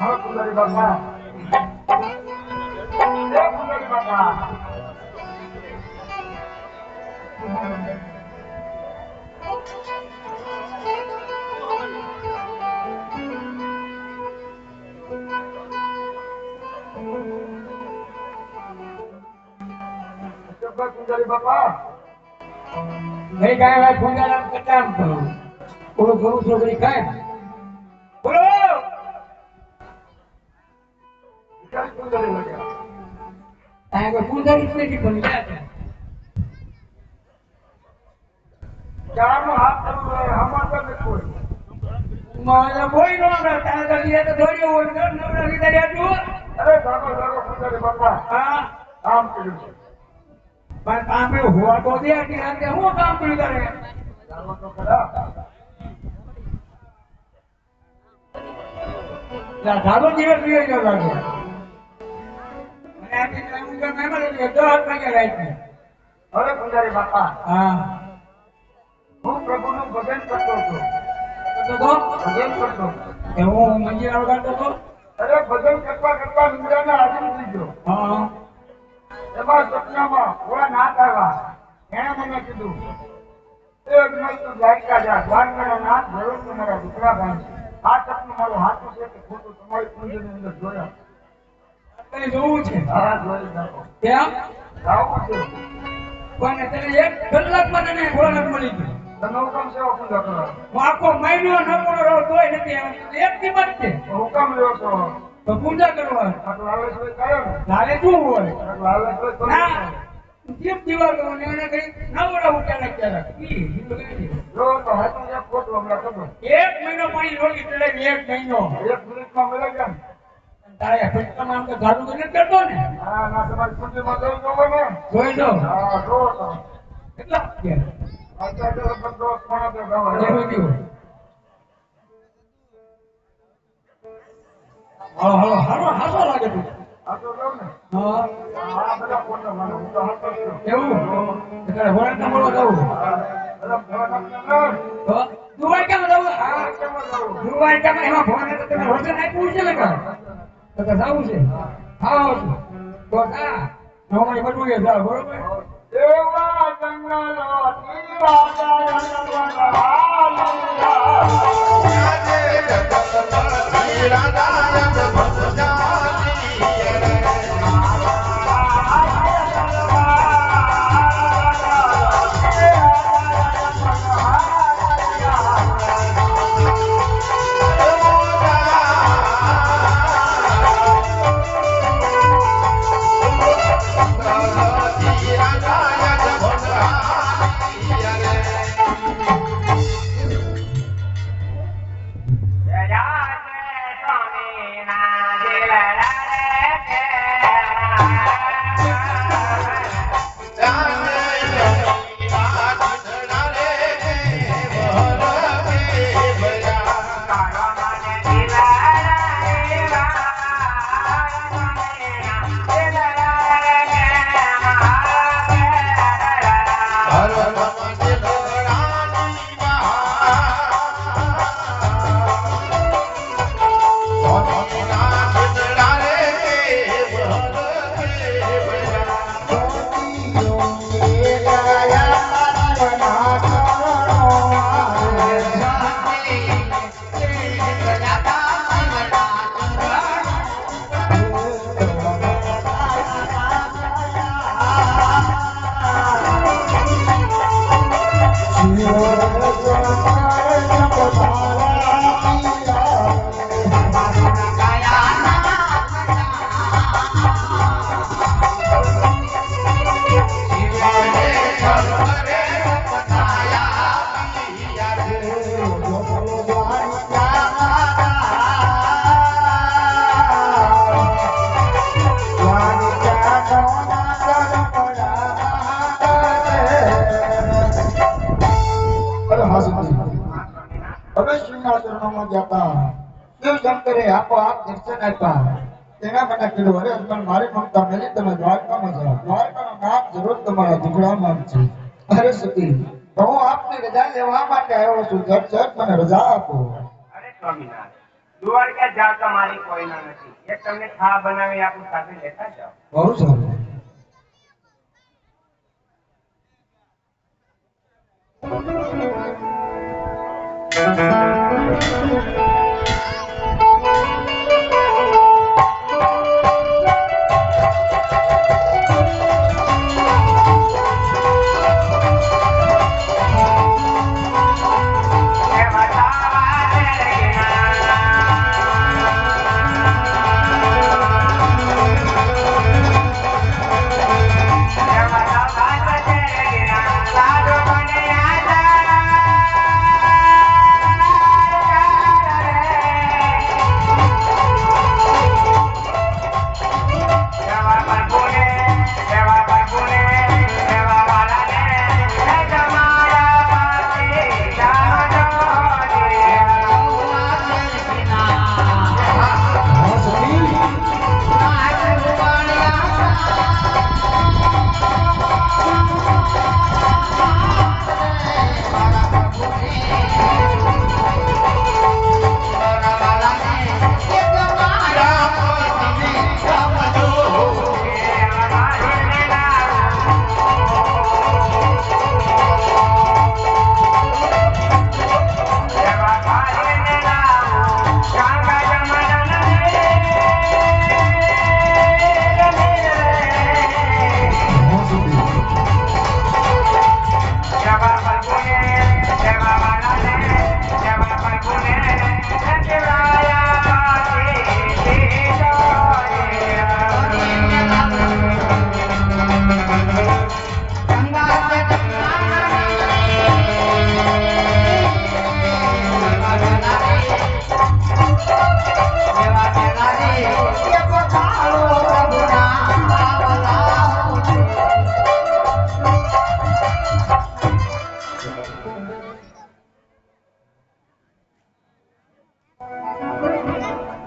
હા કુંદરી બાપા એ કુંદરી બાપા ચોક્કસ કુંદરી બાપા નહીં કાંઈ વાત ફુંગારા કટામ કરું બોલો કરું છોકરી કાંઈ છે. ચારનો હાથ ચાલુ રહે તો કોઈ મારે કોઈ નો કરે તારે તો દોડ્યો હોય. તો નવરા લીધા રહ્યા જુઓ. અરે ધર્મ ધર્મ કુંદરી બાપા. હા. કામ કર્યું છે. પણ કામ હોવા તો દે કે આ હું કામ કર્યું કરે ચાલો તો ખરા. લા ધાબો દિવસ વિયો લાગે. તો મહેમાન એટલે દસ વાગે રાખ્યું. અરે કુંજારી બાપા હા હું પ્રભુનું ભજન કરતો હતો નાથ આવ્યા એણે મને કીધું એ અજમલ તું દ્વારકા જા દ્વારકાનો નાથ જરૂર તમારા દીકરા ભાઈ આ સપનું મારું હાથું છે કે ખોટું તમારી કુંજની અંદર જોયા તને જોવું છે? હા જોઈ એક ગયું. મહિનો શું હોય? લાલચ હોય તો એને કઈ નવરા ઉઠ્યા તો જો તો એક મહિનો પાણી રોકી ચડાવી એક મહિનો. એક મિનિટમાં મળે કેમ તારે ફટકામાં આમ તો જાદુ કરતો ને. હા ના તમારી કુંજીમાં જવું જોવે ને. જોઈ લો. હા જો તો. કેટલા અત્યારે તો લગભગ દસ પોણા બે ગવા લેવું હા હા હારો હાસો લાગે તું આ તો લઉં ને. હા. આ બધા ફોટો મને હું તો હાથ જ. એવું? તારે મળવા જવું હા, બધા ફોન આપને લઉં. તો દુવાઈ કેમ લઉં? દુવાઈ કેમ એમાં ફોન હતો તમે વચન આપ્યું છે ને? તો કે જાવું છે. હા તો જા નવમાની બટુએ જા બરોબર? એવા રાજા રણવનહાલિયા. શિવના ચરણોમાં જતા શિવ આપો આપ દર્શન આપ્યા. તેના મને કીધું અરે હસબન્ડ મારી મમતા મેલી તમે દ્વારકામાં જાઓ. દ્વારકાનું નામ જરૂર તમારા દીકરામાં છે. અરે સતી તો હું આપની રજા લેવા માટે આવ્યો છું. ઝટ ઝટ મને રજા આપો. અરે સ્વામિનારાયણ દ્વારકા જાવ મારી કોઈ ના નથી. એ તમને ખા બનાવી આપું સાથે લેતા જાઓ. બહુ સારું. એ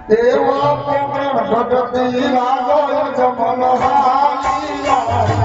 એવા પ્રેમ ભગતી લાગો જમલ હાલિયા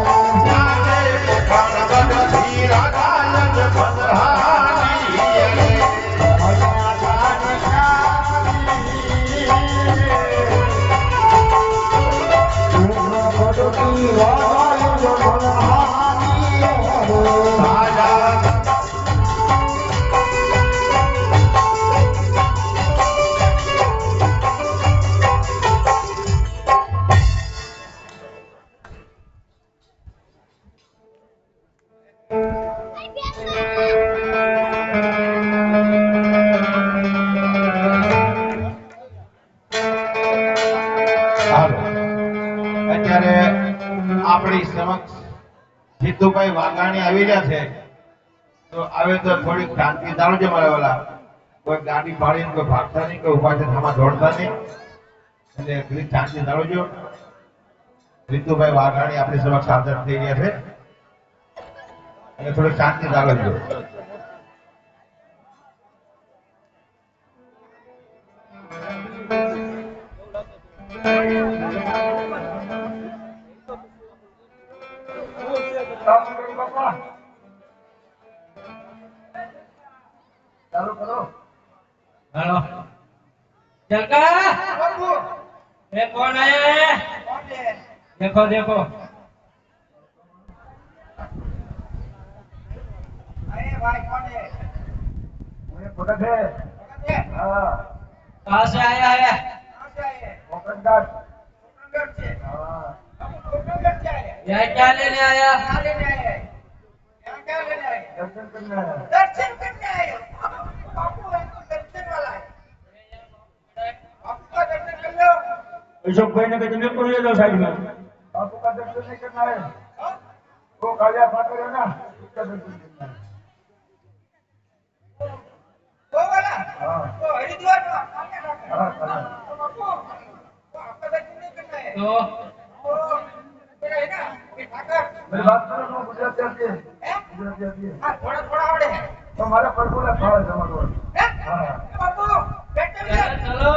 વાઘાણી આવી રહ્યા છે. તો આવે તો થોડીક શાંતિ જાણજો મારા વાલા કોઈ ગાડી ફાડીને કોઈ ભાગતા નહીં, કોઈ ઊભા છે દોડતા નહીં. એટલે થોડીક શાંતિ જાણજો રીતુભાઈ વાઘાણી આપણી સમક્ષ હાજર થઈ ગયા છે. અને થોડીક શાંતિ જાળવજો देखो देखो। भाई कौन है? है। हाँ। आया है? आया हाँ। आया क्या लेने आया? आया आया दर्शन करने आया दर्शन करने आया बापू है तो दर्शन वाला है। बापू दर्शन कर लो। ये सब कोई ना तो कहीं मेरे को ले दो साइड में। बापू का दर्शन नहीं करना है वो कालिया फाट रहे हो ना उसका दर्शन करना है वो वाला वो हरिद्वार हाँ हाँ आपका दर्शन नहीं करना है तो मेरा है ना ठाकर मेरी बात सुनो मैं गुजराती आती है गुजराती आती है थोड़ा थोड़ा आवड़े है तो हमारा परफोला खावा जमा करो हाँ बापू बैठो चलो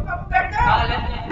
बापू बैठो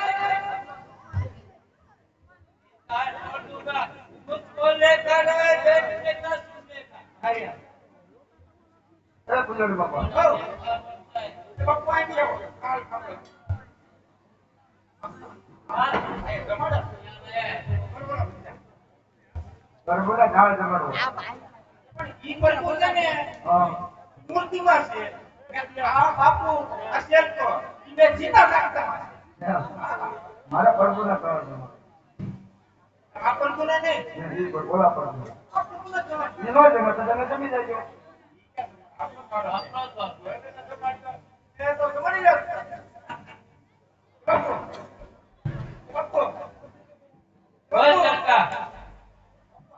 મૂર્તિમાં છે. આ બાપુ આ શેરતો જીતા રાખતા. મારા પ્રભુના ઝાડ જમાડો આ નહીં. બોલા પણ બોલે જવા એ નો જમે જજો આપણો આપણો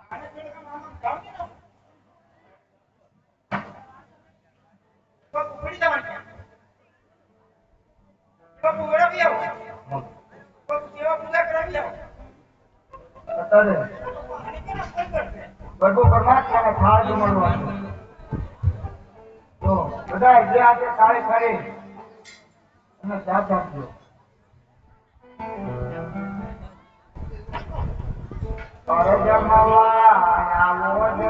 આને જોડે કામ આમ જાવ ને બાપુ પડી જવાનું બાપુ વળાવી આવો બાપુ સેવા પૂજા કરાવી આવો કરશે પ્રભુ પરમાત્માને ઝાડ જમાડવાનું તો બધા જે આજે કાળી કરી અને સાથ આપજો. તારે જમવા આવો જો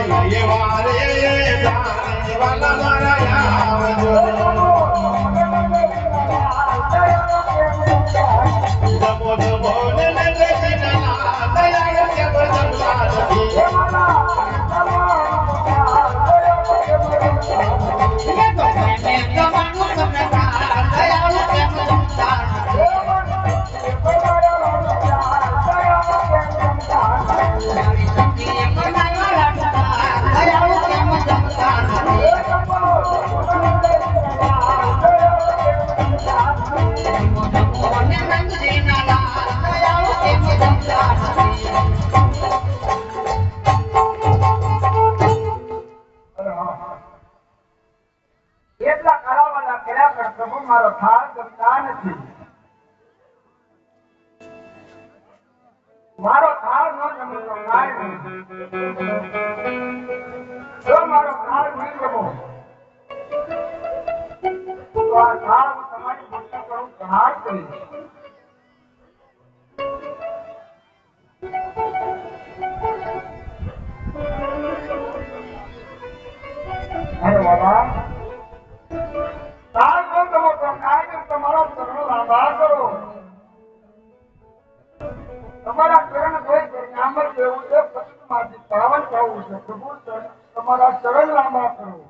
ये જો મારો થાળ નહીં ગમો તમારી ચરણો આભાર કરો. તમારા ચરણ ધોઈ કરીને જ એવું છે છે. પ્રભુ તમારા ચરણ લાંબા કરો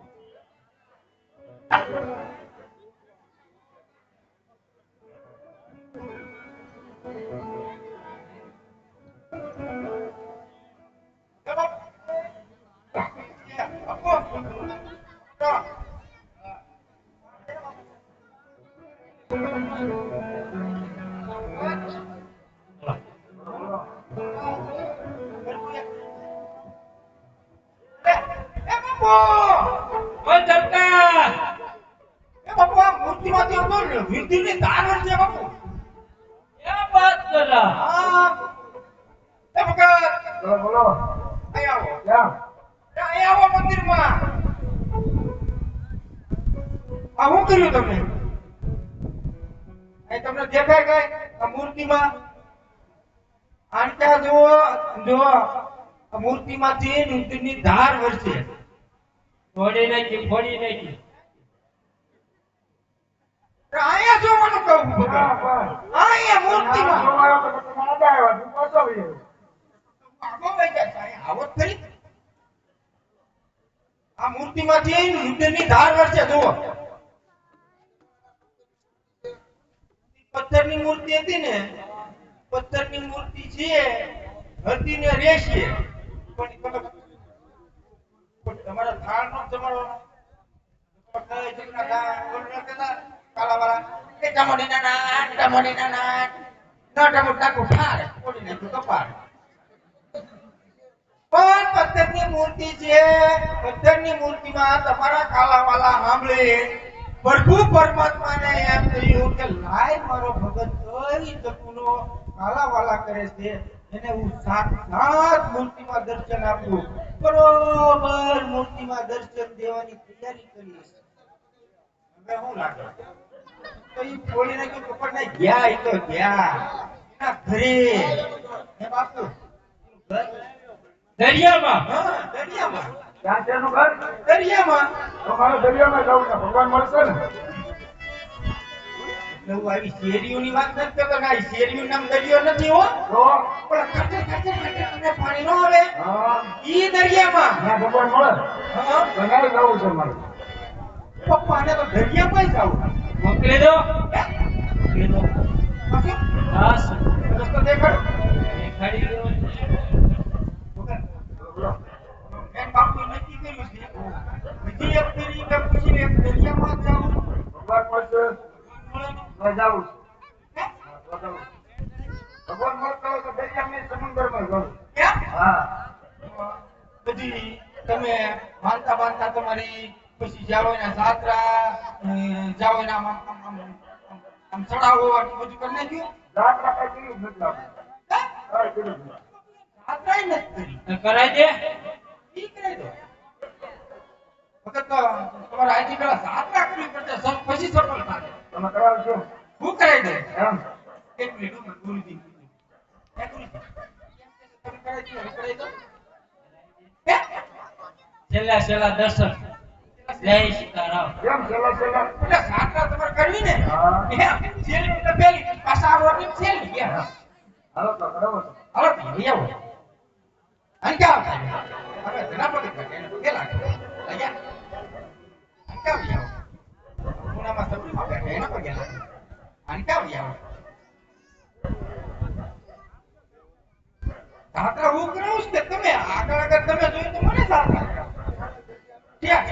મૂર્તિમાં આને ત્યાં જુઓ જુઓ આ મૂર્તિમાંથી નૂતનની ધાર વરસે ફોડી નાખી ફોડી નાખી અહીંયા જોવાનું કહું હા, ભગવાન. બસ. અહીંયા મૂર્તિમાં તમારો તો તમે આડા આવ્યા, તું પાછો વહી આવ્યો. આગો વહી જાય છે. અહીંયા આવો જ ખરી આ મૂર્તિમાંથી નૂતનની ધાર વરસે જુઓ પથ્થરની મૂર્તિ હતી ને પથ્થરની મૂર્તિ છે હતી ને રહેશે. પણ પણ તમારા થાળ નો જમાડવાનો. પથ્થર નાટ, ટમોડીના નાટ. ન મૂર્તિ છે મૂર્તિમાં તમારા કાલાવાલા સાંભળે. પ્રભુ પરમાત્માને એમ કહ્યું કે લાય મારો ભગત કઈ જપુનો કાલાવાલા કરે છે એને હું સાક્ષાત મૂર્તિમાં દર્શન આપું. બરોબર મૂર્તિમાં દર્શન દેવાની તૈયારી કરી હવે શું લાગે? તો એ ફોડી ખબર કપડને ગયા એ તો ગયા. એના ઘરે. હે બાપુ દરિયામાં? હા, દરિયામાં. દરિયામાં તો દરિયામાં જવું છે, ભગવાન મળશે ને હું આવી શેરીઓની વાત નથી કરતો કે આ નામ દરિયો નથી હો પણ ખચર ખચર ખચર અને પાણી નો આવે ઈ દરિયામાં ત્યાં ભગવાન મળે હા, તો જવું છે મારે પપ્પાને તો દરિયામાં જવું મોકલી દો મોકલી દો. પાછું રસ્તો દેખાડો બીજી એક પેઢી કે પૂછીને એક દરિયામાં જ ભગવાન મળશે મળે છે. હે? હા, તો જવું છે. ભગવાન મળતા હોય તો દરિયામાં સમુદ્રમાં જવું હા બધી તમે માનતા માનતા તમારી પછી જાઓ જાત્રા અ, આમ ચડાવો બધું કરી નાખ્યું જાત્રા કાંઈ કર્યું નથી આપણે. હે? કાંઈ કર્યું જ નથી. કરી તો દે ઈ કરી દો વખત તમારે અહીંથી પેલા જાત્રા કરવી પડશે સબ- પછી સફળ થાય તમે કરાવશો હું કરાવી દે એમ? એક મિનિટ હું કરાવી દો? છેલ્લા છેલ્લા દર્શન. જય સીતારામ. કેમ છેલ્લા છેલ્લા. એટલે જાત્રા તમારે કરવી ને. એમ છેલ્લી એટલે પહેલી. પાછા આવવાની છેલ્લી એમ. હાલો તો કરાવો હાલો ભાઈ આવો. અને ક્યાં હવે એને પગે લાગે અહીંયા. અને ક્યાં આવી આવો ખૂણામાં સબ્જીમાં બેઠા એના પગે લાગે અને ક્યાં આવી આવો જાત્રા હું કરાવું છું કે તમે આગળ આગળ તમે જોયું તો મને જાત્રા કરાવો. ઠીક.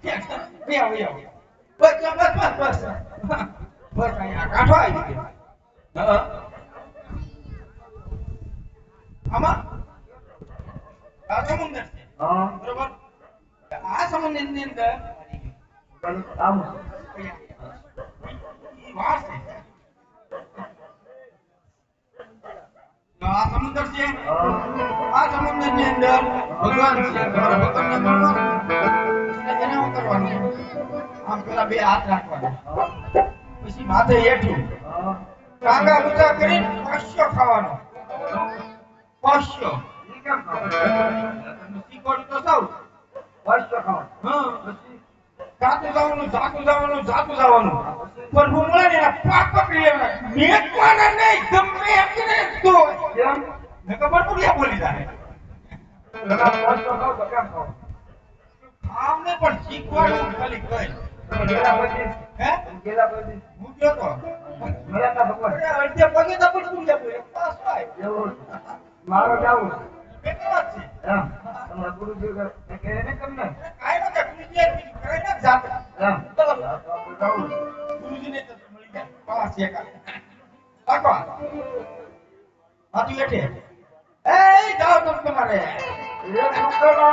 ઠીક. બે આવો, બે આવો. બસ બસ બસ બસ બસ અહીંયા કાંઠો આવી ગયો હા આમાં આ સમુદ્ર છે હા બરોબર આ સમુદ્રની અંદર આમ પેલા બે હાથ રાખવાના. પછી માથે હેઠું. ટાંગા ઊંચા કરી પશ્યો ખાવાનો. પશ્યો. તો સૌ વર્ષ ખાવ. હા જાતું જવાનું જાતું જવાનું જાતું જવાનું પણ હું ને પાક પકડી મેકવાના નહીં ગમે એમ તો ને ખબર પડી બોલી જાય? આમને પણ શીખવાડું ખાલી કઈ ગેલા પછી? હે ગેલા પછી? હું ગયો તો મળ્યા ભગવાન? અડધે પગે તો પણ તું બોલે પાસ થાય એવું. મારો જાવું છે. બેકાર છે એમ. તમારા